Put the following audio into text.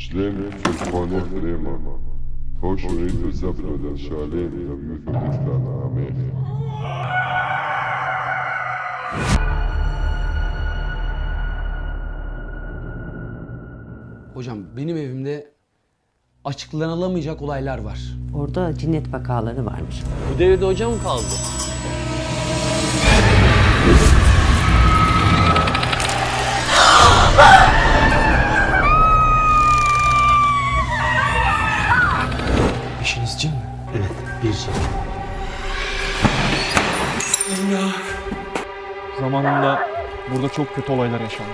Ślem przesłania Chrema. Poszło jej do zabrania szalem na wiózł na Amerykę. Hocam benim evimde açıklanılamayacak olaylar var. Orada cinnet vakaları varmış. Bu devirde hoca mı kaldı? Evet, bir şey. Zamanında burada çok kötü olaylar yaşandı.